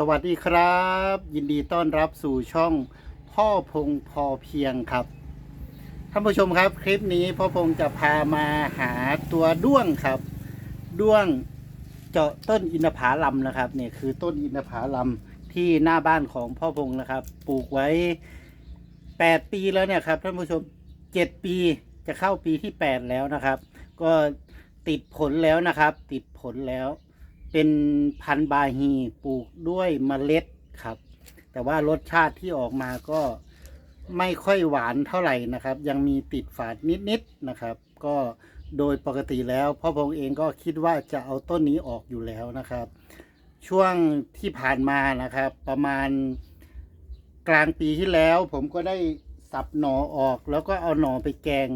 สวัสดีครับ ยินดีต้อนรับสู่ช่องพ่อพงพอเพียงครับท่านผู้ชมครับ คลิปนี้พ่อพงจะพามาหาตัวด้วงครับ ด้วงเจาะต้นอินทผลัมนะครับเนี่ยคือต้นอินทผลัมที่หน้าบ้านของพ่อพงนะครับ ปลูกไว้ 8 ปีแล้วเนี่ยครับท่านผู้ชม 7 ปีจะเข้าปีที่ 8 แล้วนะครับ ก็ติดผลแล้วนะครับ ติดผลแล้ว เป็นพันธุ์บาฮีปลูกด้วยเมล็ดครับ แต่ว่ารสชาติที่ออกมาก็ไม่ค่อยหวานเท่าไหร่นะครับ ยังมีติดฝาดนิดๆนะครับ ก็โดยปกติแล้วพ่อพงเองก็คิดว่าจะเอาต้นนี้ออกอยู่แล้วนะครับ ช่วงที่ผ่านมานะครับ ประมาณกลางปีที่แล้ว ผมก็ได้สับหน่อออก แล้วก็เอาหน่อไปแกง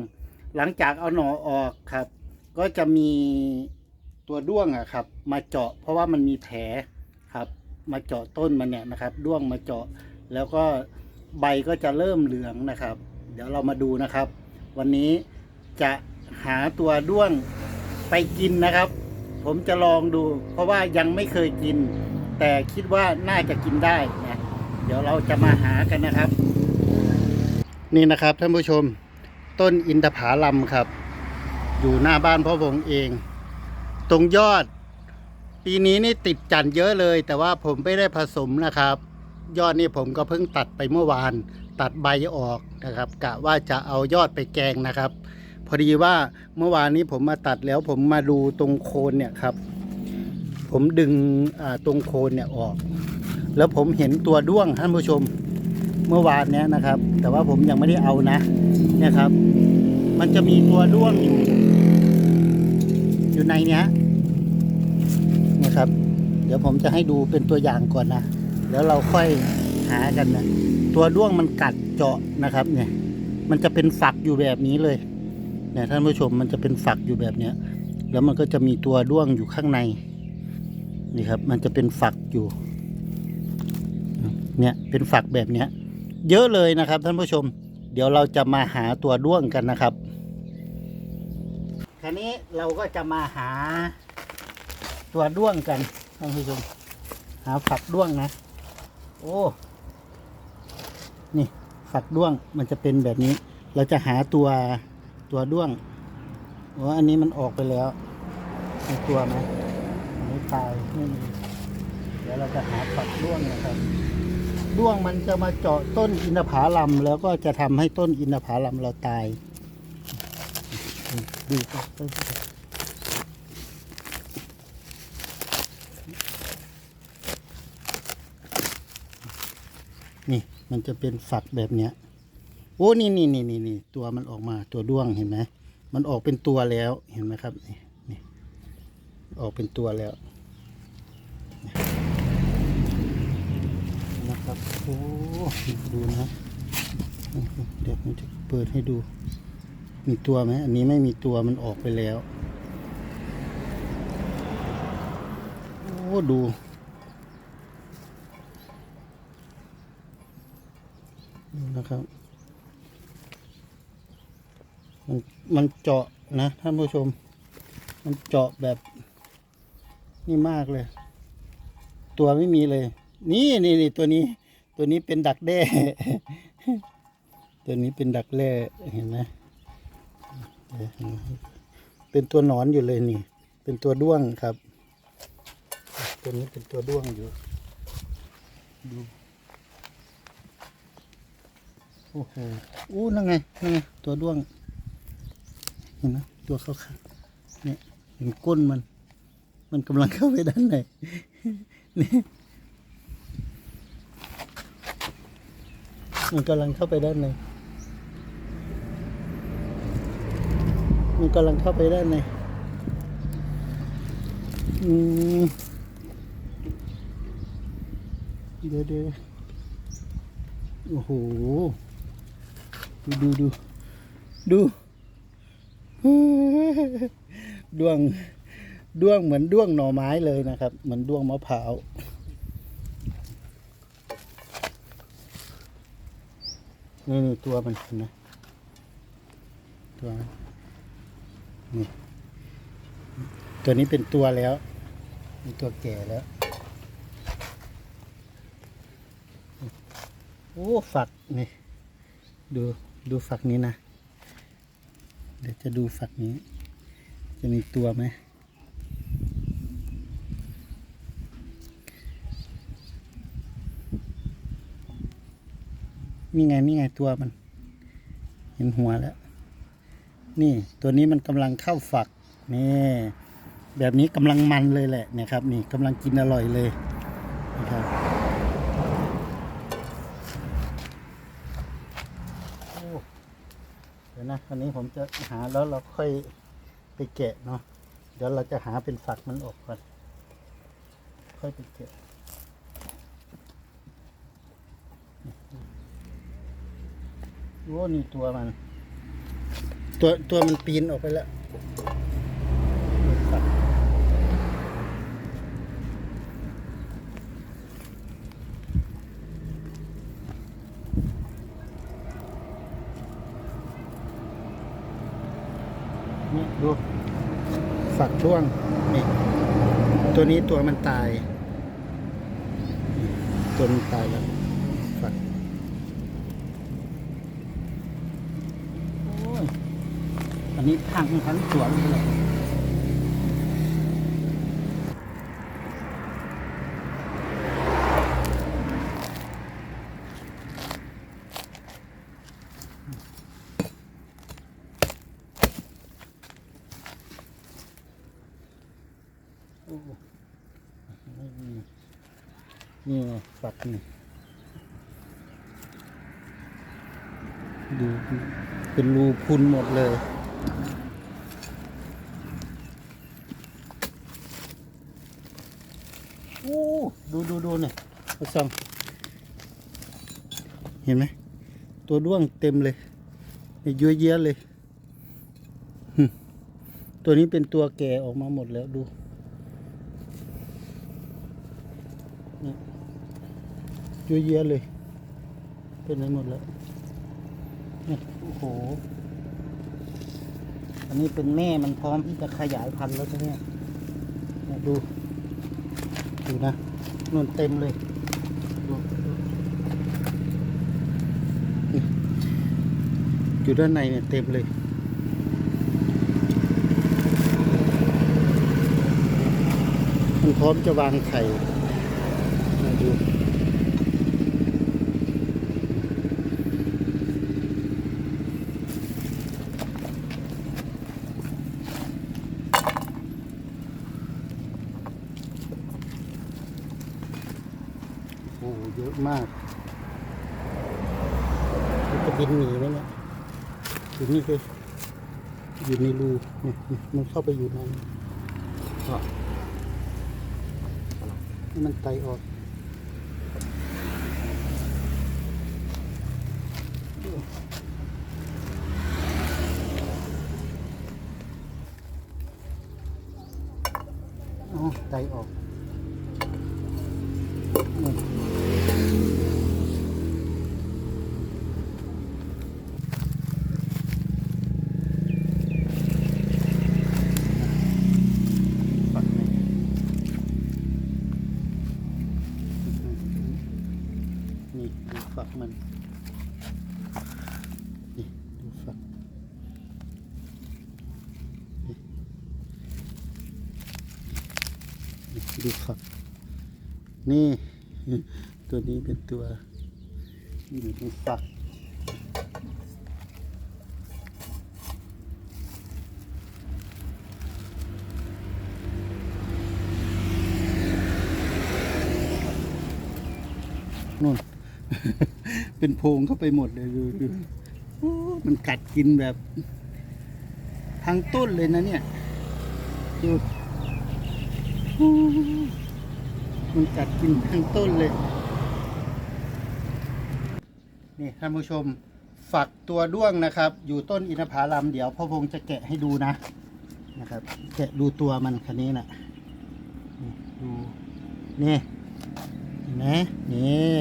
หลังจากเอาหน่อออกครับ ก็จะมี ตัวด้วงอะครับ มาเจาะเพราะว่ามันมีแผลครับ มาเจาะต้นมันเนี่ยนะครับ ด้วงมาเจาะแล้วก็ใบก็จะเริ่มเหลืองนะครับ เดี๋ยวเรามาดูนะครับ วันนี้จะหาตัวด้วงไปกินนะครับ ผมจะลองดู เพราะว่ายังไม่เคยกิน แต่คิดว่าน่าจะกินได้นะเดี๋ยวเราจะมาหากันนะครับ นี่นะครับท่านผู้ชม ต้นอินทผลัมครับ อยู่หน้าบ้านพ่อวงเอง ตรงยอด ปีนี้นี่ติดจันเยอะเลย แต่ว่าผมไม่ได้ผสมนะครับ ยอดนี่ผมก็เพิ่งตัดไปเมื่อวาน ตัดใบออกนะครับกะว่าจะเอายอดไปแกงนะครับ พอดีว่าเมื่อวานนี้ผมมาตัดแล้วผมมาดูตรงโคนเนี่ยครับ ผมดึงตรงโคนเนี่ยออก แล้วผมเห็นตัวด้วงท่านผู้ชมเมื่อวานเนี้ยนะครับ แต่ว่าผมยังไม่ได้เอานะ เนี่ยครับ มันจะมีตัวด้วงอยู่ อยู่ในเนี้ยนะครับ เดี๋ยวผมจะให้ดูเป็นตัวอย่างก่อนนะแล้วเราค่อยหากันนะตัวด้วงมันกัดเจาะนะครับ เนี่ย มันจะเป็นฝักอยู่แบบนี้เลยเนี่ยท่านผู้ชมมันจะเป็นฝักอยู่แบบเนี้ย แล้วมันก็จะมีตัวด้วงอยู่ข้างในนี่ครับ มันจะเป็นฝักอยู่ เนี่ยเป็นฝักแบบเนี้ย เยอะเลยนะครับท่านผู้ชม เดี๋ยวเราจะมาหาตัวด้วงกันนะครับ ทีนี้เราก็จะมาหาตัวด้วงกันท่านผู้ชมหาฝักด้วงนะ โอ้ นี่ฝักด้วงมันจะเป็นแบบนี้ เราจะหาตัวตัวด้วงโอ้อันนี้มันออกไปแล้วมีตัวไหมไม่ตายไม่มีเดี๋ยวเราจะหาฝักด้วงนะครับด้วงมันจะมาเจาะต้นอินทผลัมแล้วก็จะทำให้ต้นอินทผลัมเราตาย ดูไปนี่มันจะเป็นฝักแบบเนี้ย โอ้นี่นี่นี่นี่นี่ตัวมันออกมาตัวด้วงเห็นไหมมันออกเป็นตัวแล้วเห็นไหมครับนี่นี่ออกเป็นตัวแล้วนะครับโอ้ดูนะเดี๋ยวผมจะเปิดให้ดู มีตัวไหมอันนี้ไม่มีตัวมันออกไปแล้ว โอ้ดู นะครับ มันมันเจาะนะท่านผู้ชม มันเจาะแบบ นี่มากเลย ตัวไม่มีเลย นี่นี่นี่ตัวนี้ ตัวนี้เป็นดักแด้ ตัวนี้เป็นดักแร่เห็นไหม เป็นตัวหนอนอยู่เลยนี่ เป็นตัวด้วงครับ ตัวนี้เป็นตัวด้วงอยู่ ดู โอ้โห อู้นั่นไงนั่นไง ตัวด้วง เห็นไหมตัวเขาขาเนี่ย เห็นก้นมัน มันกำลังเข้าไปด้านในนี่มันกำลังเข้าไปด้านใน มันกำลังเข้าไปด้านในอืมเดี๋ยวเดี๋ยวโอ้โห ดูดูดูดูด้วงด้วงเหมือนด้วงหน่อไม้เลยนะครับ เหมือนด้วงมะพร้าวนี่นี่ตัวมันนไหมตัวมัน นี่ ตัวนี้เป็นตัวแล้วเป็นตัวแก่แล้วโอ้ฝักนี่ ดูดูฝักนี้นะ เดี๋ยวจะดูฝักนี้ จะมีตัวไหมนี่ไงนี่ไงตัวมัน เห็นหัวแล้ว นี่ตัวนี้มันกำลังเข้าฝักนี่แบบนี้กำลังมันเลยแหละนะครับนี่กำลังกินอร่อยเลยนะครับโอ้เดี๋ยวนะวันนี้ผมจะหาแล้วเราค่อยไปแกะเนาะเดี๋ยวเราจะหาเป็นฝักมันออกก่อนค่อยไปแกะโอ้นี่ตัวมัน ตัวตัวมันปีนออกไปแล้วนี่ดูฝักช่วงนี่ตัวนี้ตัวมันตาย ตัวมันตายแล้ว ฝัก โอ้ย อันนี้พังทั้งสวนเลยนี่ฝักนี่ดูเป็นรูพุนหมดเลย โอ้ดูดูดูเนี่ยเอาซองเห็นไหม ตัวด้วงเต็มเลยเยอะแยะเลยหึตัวนี้เป็นตัวแก่ออกมาหมดแล้วดูเนี่ยเยอะแยะเลย เป็นไปหมดแล้วเนี่ยโอ้โห อันนี้เป็นแม่มันพร้อมที่จะขยายพันธุ์แล้วใช่ไหมดู ดูนะนุ่นเต็มเลยอยู่ด้านในเนี่ยเต็มเลยมันพร้อมจะวางไข่มาดู เยอะมากมันจะบินหนีไหมเนี่ยอยู่นี่เลยอยู่ในรูเนี่ยเนี่ยมันเข้าไปอยู่ในก็ให้มันไตออกอ๋อไตออก นี่ดูฝักมัน นี่ดูฝักดูฝัก นี่ ตัวนี้เป็นตัวอยู่ในฝักนู่น เป็นโพงเข้าไปหมดเลยดูดูมันกัดกินแบบ ทั้งต้นเลยนะเนี่ยดูมันกัดกินทั้งต้นเลย นี่ท่านผู้ชมฝักตัวด้วงนะครับ อยู่ต้นอินทผลัมเดี๋ยวพ่อพงจะแกะให้ดูนะนะครับ แกะดูตัวมันคันนี้นะนี่ดูนี่เห็นไหมนี่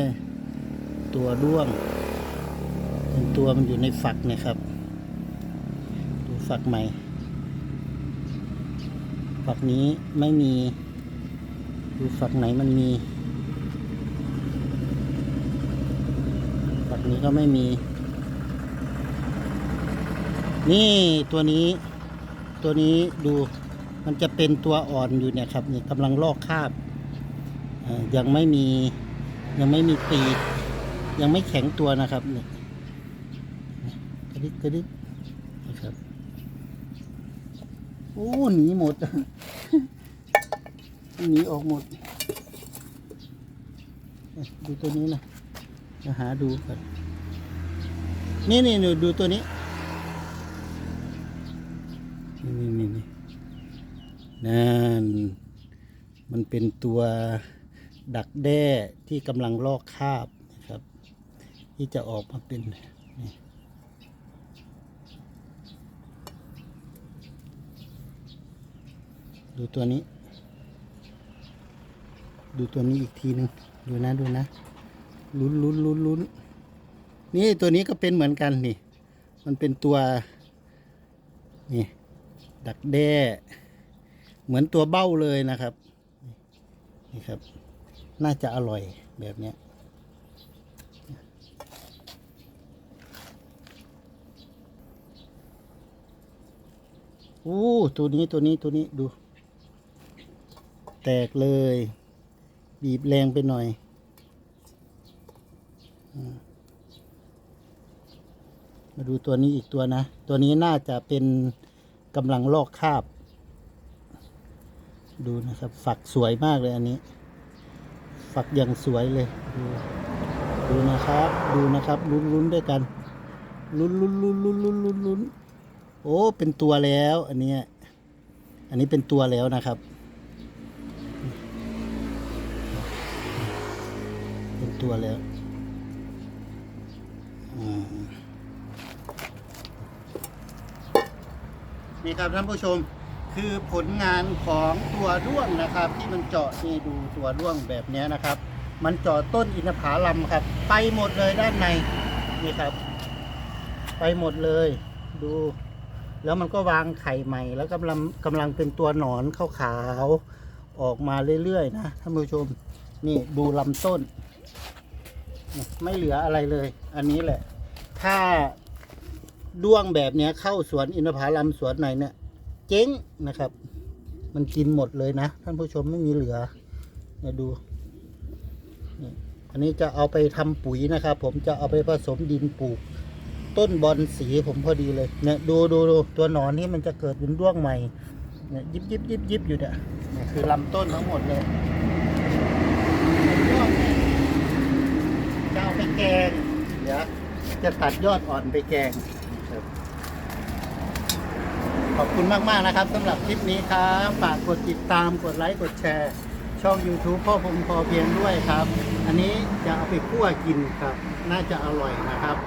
ตัวด้วงเป็นตัวมันอยู่ในฝักนะครับ ดูฝักใหม่ ฝักนี้ไม่มี ดูฝักไหนมันมี ฝักนี้ก็ไม่มี นี่ตัวนี้ ตัวนี้ดูมันจะเป็นตัวอ่อนอยู่เนี่ยครับนี่กำลังลอกคาบยังไม่มียังไม่มีปีก ยังไม่แข็งตัวนะครับเนี่ยกระดิกกระดิกนะครับโอ้หนีหมดหนีออกหมด ดูตัวนี้นะจะหาดูก่อนนี่นี่ดูดูตัวนี้นี่นี่นี่นั่นมันเป็นตัวดักแด้ที่กำลังลอกคาบ ที่จะออกมาเป็นนี่ดูตัวนี้ ดูตัวนี้อีกทีหนึ่งดูนะดูนะลุ้นลุ้นลุ้นลุ้นนี่ตัวนี้ก็เป็นเหมือนกันนี่ มันเป็นตัว นี่ ดักแด้ เหมือนตัวเบ้าเลยนะครับ นี่ครับ น่าจะอร่อยแบบเนี้ย อ้ตัวนี้ตัวนี้ตัวนี้ดู แตกเลย บีบแรงไปหน่อยมาดูตัวนี้อีกตัวนะ ตัวนี้น่าจะเป็นกำลังลอกคาบ ดูนะครับ ฝักสวยมากเลยอันนี้ ฝักอย่างสวยเลย ดูดูนะครับ ดูนะครับลุ้นลุ้นด้วยกันลุ้นลุ้นลุ้นลุ้นลุ้นลุ้น โอ้เป็นตัวแล้วอันเนี้ยอันนี้เป็นตัวแล้วนะครับ เป็นตัวแล้วนี่ครับท่านผู้ชมคือผลงานของตัวด้วงนะครับ ที่มันเจาะนี่ดูตัวด้วงแบบนี้นะครับ มันเจาะต้นอินทผลัมครับ ไปหมดเลยด้านในนี่ครับ ไปหมดเลยดู แล้วมันก็วางไข่ใหม่ แล้วกำลังกำลังเป็นตัวหนอนขาวๆออกมาเรื่อยๆนะท่านผู้ชมนี่ดูลำต้น ไม่เหลืออะไรเลย อันนี้แหละ ถ้าด้วงแบบนี้เข้าสวนอินทผลัมสวนไหนเนี่ย เจ๊งนะครับ มันกินหมดเลยนะ ท่านผู้ชมไม่มีเหลือเนี่ยดูอันนี้จะเอาไปทำปุ๋ยนะครับ ผมจะเอาไปผสมดินปลูก ต้นบอลสีผมพอดีเลยเนี่ยดูดูดูตัวหนอนนี่มันจะเกิดเป็นด้วงใหม่เนี่ยยิบยิบยิบยิบอยู่เนี่ยเนี่ยคือลำต้นทั้งหมดเลยยอดเนี่ยจะเอาไปแกงเดี๋ยวจะตัดยอดอ่อนไปแกงนะครับขอบคุณมาก ๆ นะครับสำหรับคลิปนี้ครับฝากกดติดตามกดไลค์กดแชร์ ช่อง YouTube พ่อพงพอเพียงด้วยครับ อันนี้จะเอาไปคั่วกินครับ น่าจะอร่อยนะครับ